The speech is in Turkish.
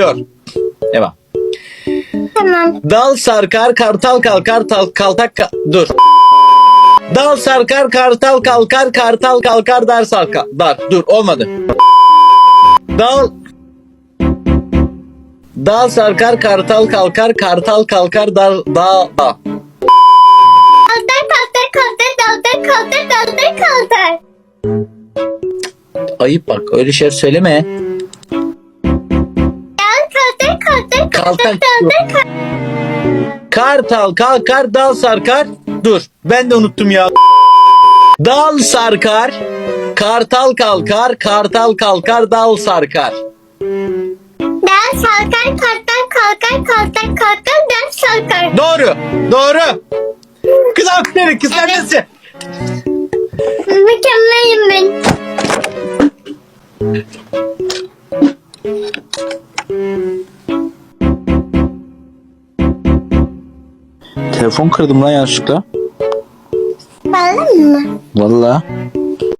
Devam. Tamam. Dal sarkar, kartal kalkar, tal, kaltak ka- dur. Dal sarkar, kartal kalkar, kartal kalkar, dar sarkar. Dar, dur olmadı. Dal Dal sarkar, kartal kalkar, kartal kalkar, dar, da, da. Kaldır kaldır kaldır kaldır kaldır kaldır kaldır. Ayıp bak, öyle şeyler söyleme. Kaldır. Kartal kalkar, dal sarkar. Dur, ben de unuttum ya. Dal sarkar, kartal kalkar, kartal kalkar, dal sarkar. Dal sarkar kalkar kalkar kalkar kalkar dal sarkar. Doğru. Doğru. Kız aferin kız Evet. annesi. Mükemmelim ben. Telefon kırdım lan yanlışlıkla. Bağlı mı? Vallahi.